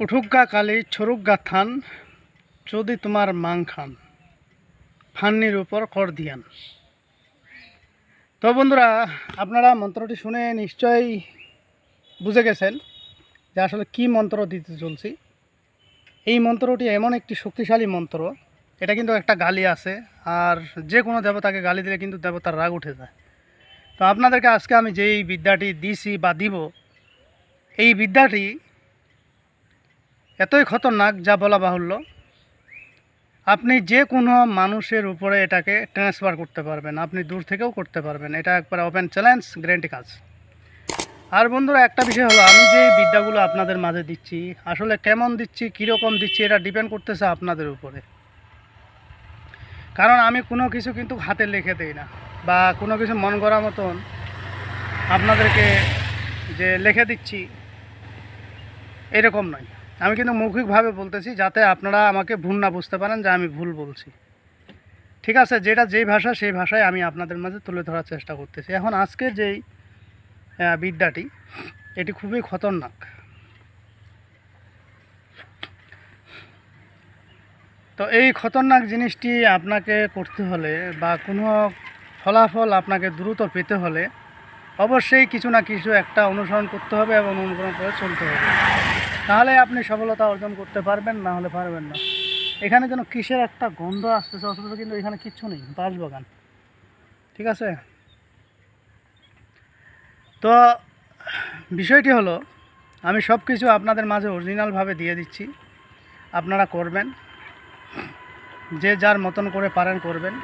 উঠুক গা কালি ছরুক গা থান, যদি তোমার মাং খান, ফান্নির উপর কর দিয়ান। তো বন্ধুরা, আপনারা মন্ত্রটি শুনে নিশ্চয়ই বুঝে গেছেন যে আসলে কি মন্ত্র দিতে চলছি। এই মন্ত্রটি এমন একটি শক্তিশালী মন্ত্র, এটা কিন্তু একটা গালি আছে, আর যে কোনো দেবতাকে গালি দিলে কিন্তু দেবতার রাগ উঠে যায়। তো আপনাদেরকে আজকে আমি যেই বিদ্যাটি দিছি বা দিব, এই বিদ্যাটি এতই খতরনাক যা বলা বাহুল্য। আপনি যে কোনো মানুষের উপরে এটাকে ট্রান্সফার করতে পারবেন, আপনি দূর থেকেও করতে পারবেন। এটা একবার ওপেন চ্যালেঞ্জ গ্যারেন্টি কাজ। আর বন্ধুরা, একটা বিষয় হলো, আমি যে বিদ্যাগুলো আপনাদের মাঝে দিচ্ছি, আসলে কেমন দিচ্ছি, কীরকম দিচ্ছি, এটা ডিপেন্ড করতেছে আপনাদের উপরে। কারণ আমি কোনো কিছু কিন্তু হাতে লিখে দেই না, বা কোনো কিছু মন করা মতন আপনাদেরকে যে লিখে দিচ্ছি, এরকম নয়। আমি কিন্তু মৌখিকভাবে বলতেছি যাতে আপনারা আমাকে ভুল না বুঝতে পারেন, যে আমি ভুল বলছি। ঠিক আছে, যেটা যেই ভাষা, সেই ভাষায় আমি আপনাদের মাঝে তুলে ধরার চেষ্টা করতেছি। এখন আজকের যেই বিদ্যাটি, এটি খুবই খতরনাক। তো এই খতরনাক জিনিসটি আপনাকে করতে হলে বা কোনো ফলাফল আপনাকে দ্রুত পেতে হলে অবশ্যই কিছু না কিছু একটা অনুসরণ করতে হবে এবং অনুসরণ করে চলতে হবে। তাহলে আপনি সফলতা অর্জন করতে পারবেন, না হলে পারবেন না। এখানে যেন কিসের একটা গন্ধ আসতেছে, অথচ কিন্তু এখানে কিচ্ছু নেই বাঁশবাগান ঠিক আছে? তো বিষয়টি হলো, আমি সব কিছু আপনাদের মাঝে অরিজিনালভাবে দিয়ে দিচ্ছি। আপনারা করবেন। যে যার মতন করে পারেন করবেন।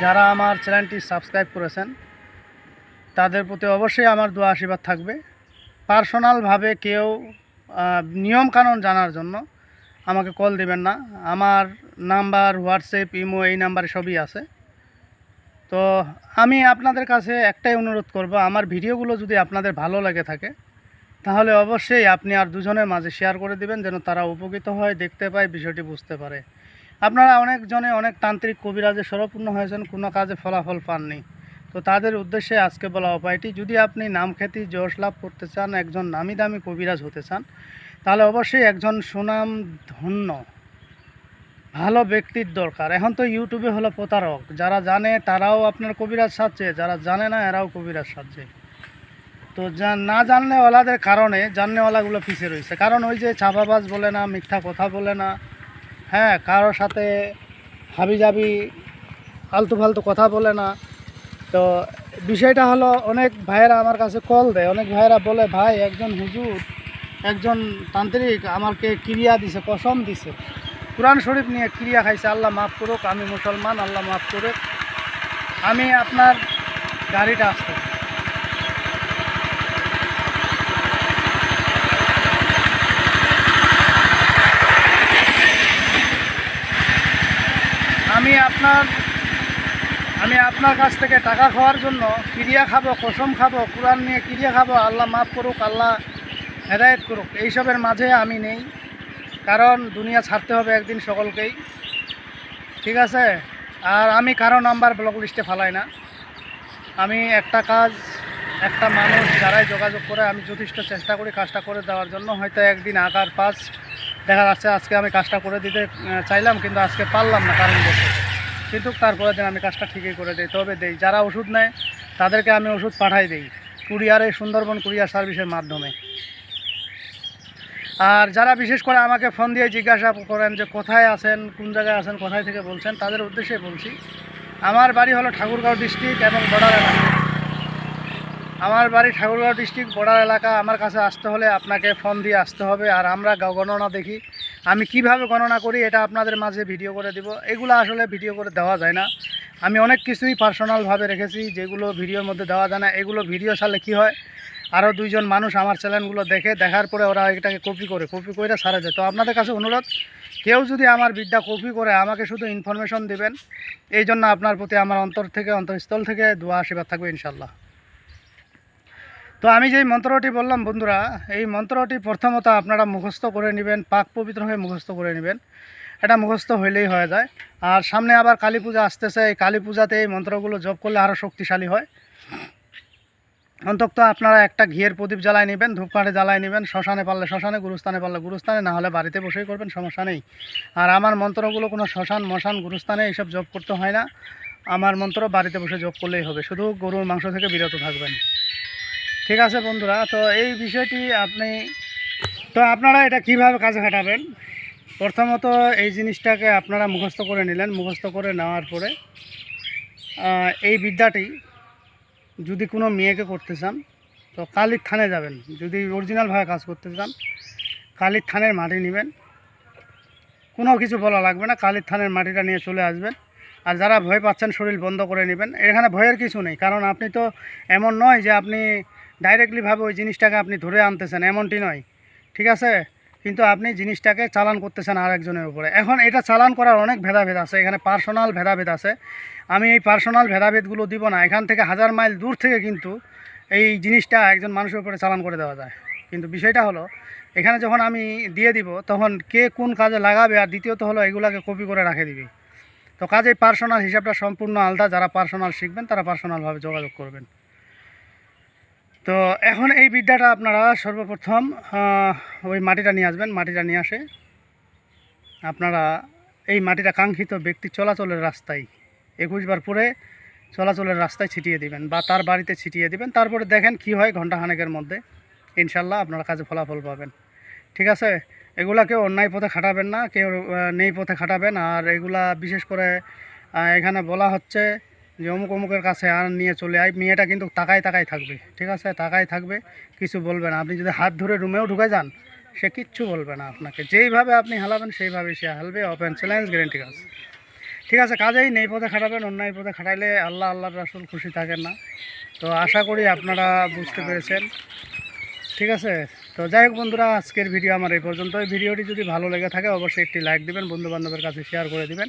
যারা আমার চ্যানেলটি সাবস্ক্রাইব করেছেন, তাদের প্রতি অবশ্যই আমার দোয়া আশীর্বাদ থাকবে। পার্সোনালভাবে কেউ নিয়মকানুন জানার জন্য আমাকে কল দিবেন না। আমার নাম্বার, হোয়াটসঅ্যাপ, ইমো এই নাম্বারে সবই আছে। তো আমি আপনাদের কাছে একটাই অনুরোধ করব, আমার ভিডিওগুলো যদি আপনাদের ভালো লাগে থাকে, তাহলে অবশ্যই আপনি আর দুজনের মাঝে শেয়ার করে দিবেন, যেন তারা উপকৃত হয়, দেখতে পায়, বিষয়টি বুঝতে পারে। আপনারা অনেকজনে অনেক তান্ত্রিক কবিরাজে স্বরপূর্ণ হয়েছেন, কোনো কাজে ফলাফল পাননি। তো তাদের উদ্দেশ্যে আজকে বলা উপায়টি যদি আপনি নাম খ্যাতি যশ লাভ করতে চান, একজন নামি দামি কবিরাজ হতে চান, তাহলে অবশ্যই একজন সুনাম ধন্য ভালো ব্যক্তির দরকার। এখন তো ইউটিউবে হলো প্রতারক। যারা জানে, তারাও আপনার কবিরাজ সাজছে। যারা জানে না, এরাও কবিরাজ সাজছে। তো যা, না জানলেওয়ালাদের কারণে জাননেওয়ালাগুলো পিছিয়ে রয়েছে। কারণ ওই যে ছাপাবাজ বলে না, মিথ্যা কথা বলে না হ্যাঁ কারোর সাথে হাবি জাবি ফালতু ফালতু কথা বলে না তো বিষয়টা হলো অনেক ভাইয়েরা আমার কাছে কল দেয়। অনেক ভাইয়েরা বলে, ভাই, একজন হুজুর, একজন তান্ত্রিক আমাকে ক্রিয়া দিছে, কসম দিছে। কোরআন শরীফ নিয়ে ক্রিয়া খাইছে, আল্লাহ মাফ করুক, আমি মুসলমান, আল্লাহ মাফ করুক। আমি আপনার গাড়িটা আসতে আমি আপনার আমি আপনার কাছ থেকে টাকা খাওয়ার জন্য ক্রিয়া খাব, কসম খাব, কোরআন নিয়ে ক্রিয়া খাব, আল্লাহ মাফ করুক, আল্লাহ হেদায়ত করুক, এইসবের মাঝে আমি নেই। কারণ দুনিয়া ছাড়তে হবে একদিন সকলকেই। ঠিক আছে? আর আমি কারও নাম্বার ব্লক লিস্টে ফালাই না। আমি একটা কাজ, একটা মানুষ যারাই যোগাযোগ করে, আমি যথেষ্ট চেষ্টা করি কাজটা করে দেওয়ার জন্য। হয়তো একদিন আকার পাঁচ দেখা যাচ্ছে, আজকে আমি কাজটা করে দিতে চাইলাম, কিন্তু আজকে পারলাম না, কারণ বসে। কিন্তু তারপরের দিন, আমি কাজটা ঠিকই করে দিই, তবে দেই। যারা ওষুধ নেয়, তাদেরকে আমি ওষুধ পাঠাই দিই, কুরিয়ারে, সুন্দরবন কুরিয়ার সার্ভিসের মাধ্যমে। আর যারা বিশেষ করে আমাকে ফোন দিয়ে জিজ্ঞাসা করেন যে কোথায় আছেন, কোন জায়গায় আছেন, কোথায় থেকে বলছেন, তাদের উদ্দেশ্যে বলছি, আমার বাড়ি হলো ঠাকুরগাঁও ডিস্ট্রিক্ট এবং বর্ডার এলাকা। আমার বাড়ি ঠাকুরগাঁও ডিস্ট্রিক্ট বর্ডার এলাকা, আমার কাছে আসতে হলে আপনাকে ফোন দিয়ে আসতে হবে, আর আমরা গণনা দেখি। আমি কীভাবে গণনা করি এটা আপনাদের মাঝে ভিডিও করে দিব। এগুলো আসলে ভিডিও করে দেওয়া যায় না। আমি অনেক কিছুই পার্সোনালভাবে রেখেছি, যেগুলো ভিডিওর মধ্যে দেওয়া যায় না। এগুলো ভিডিও ছাড়লে কি হয়? আরও দুইজন মানুষ আমার চ্যানেলগুলো দেখে, দেখার পরে ওরা এটাকে কপি করে কপি করে সারা যায়। তো আপনাদের কাছে অনুরোধ, কেউ যদি আমার বিদ্যা কপি করে, আমাকে শুধু ইনফরমেশন দিবেন এই জন্য আপনার প্রতি আমার অন্তর থেকে, অন্তঃস্থল থেকে দোয়া আশীর্বাদ থাকবে ইনশাল্লাহ তো আমি যেই মন্ত্রটি বললাম, বন্ধুরা, এই মন্ত্রটি প্রথমত আপনারা মুখস্থ করে নেবেন, পাক পবিত্র হয়ে মুখস্থ করে নেবেন। এটা মুখস্থ হইলেই হয়ে যায়। আর সামনে আবার কালী পূজা আসতেছে, এই কালী পূজাতে এই মন্ত্রগুলো জপ করলে আরও শক্তিশালী হয়। অন্তত আপনারা একটা ঘিয়ের প্রদীপ জ্বালায় নেবেন, ধূপকাঠে জ্বালায় নেবেন, শ্মশানে পারলে শ্মশানে, গুরুস্থানে পারলে গুরুস্থানে, না হলে বাড়িতে বসেই করবেন, সমস্যা নেই। আর আমার মন্ত্রগুলো কোনো শ্মশান, মশান, গুরুস্থানে এইসব জব করতে হয় না। আমার মন্ত্র বাড়িতে বসে জব করলেই হবে। শুধু গরুর মাংস থেকে বিরত থাকবেন। ঠিক আছে বন্ধুরা, তো এই বিষয়টি আপনি, তো আপনারা এটা কীভাবে কাজে খাটাবেন? প্রথমত এই জিনিসটাকে আপনারা মুখস্থ করে নিলেন, মুখস্থ করে নেওয়ার পরে এই বিদ্যাটি যদি কোনো মেয়েকে করতে চান, তো কালির থানে যাবেন, যদি অরিজিনালভাবে কাজ করতে চান, কালির থানের মাটি নেবেন, কোনো কিছু বলা লাগবে না, কালির থানের মাটিটা নিয়ে চলে আসবেন, আর যারা ভয় পাচ্ছেন শরীর বন্ধ করে নেবেন, এখানে ভয়ের কিছু নেই, কারণ আপনি তো এমন নয় যে আপনি ডাইরেক্টলিভাবে ওই জিনিসটাকে আপনি ধরে আনতেছেন, এমনটি নয়। ঠিক আছে? কিন্তু আপনি জিনিসটাকে চালান করতেছেন আর একজনের উপরে। এখন এটা চালান করার অনেক ভেদাভেদ আছে। এখানে পার্সোনাল ভেদাভেদ আছে। আমি এই পার্সোনাল ভেদাভেদগুলো দিব না। এখান থেকে হাজার মাইল দূর থেকে কিন্তু এই জিনিসটা একজন মানুষের উপরে চালান করে দেওয়া যায়। কিন্তু বিষয়টা হলো, এখানে যখন আমি দিয়ে দিব, তখন কে কোন কাজে লাগাবে আর দ্বিতীয়ত হলো এগুলাকে কপি করে রাখে দিবি। তো কাজেই পার্সোনাল হিসাবটা সম্পূর্ণ আলাদা। যারা পার্সোনাল শিখবেন, তারা পার্সোনালভাবে যোগাযোগ করবেন। তো এখন এই বিদ্যাটা আপনারা সর্বপ্রথম ওই মাটিটা নিয়ে আসবেন, মাটিটা নিয়ে আসে। আপনারা এই মাটিটা কাঙ্ক্ষিত ব্যক্তি চলাচলের রাস্তায়, একুশ বার পরে চলাচলের রাস্তায় ছিটিয়ে দিবেন বা তার বাড়িতে ছিটিয়ে দিবেন। তারপরে দেখেন কি হয় ঘণ্টা খানেকের মধ্যে। ইনশাল্লাহ আপনারা কাজে ফলাফল পাবেন। ঠিক আছে? এগুলা কেউ অন্যায় পথে খাটাবেন না, কেউ নেই পথে খাটাবেন। আর এগুলা বিশেষ করে এখানে বলা হচ্ছে যে অমুক অমুকের কাছে আর নিয়ে চলে আয়। মেয়েটা কিন্তু তাকায় তাকায় থাকবে, ঠিক আছে? তাকায় থাকবে, কিছু বলবে না। আপনি যদি হাত ধরে রুমেও ঢুকে যান, সে কিচ্ছু বলবে না আপনাকে। যেইভাবে আপনি হালাবেন সেইভাবে সে হালবে। ওপেন চ্যালেঞ্জ গ্যারেন্টি কাজ। ঠিক আছে, কাজেই নেই পথে খাটাবেন, অন্যায় পথে খাটাইলে আল্লাহ, আল্লাহর রাসুল খুশি থাকেন না। তো আশা করি আপনারা বুঝতে পেরেছেন। ঠিক আছে? তো যাই হোক বন্ধুরা, আজকের ভিডিও আমার এই পর্যন্ত ভিডিওটি যদি ভালো লেগে থাকে, অবশ্যই একটি লাইক দিবেন বন্ধু বান্ধবের কাছে শেয়ার করে দিবেন।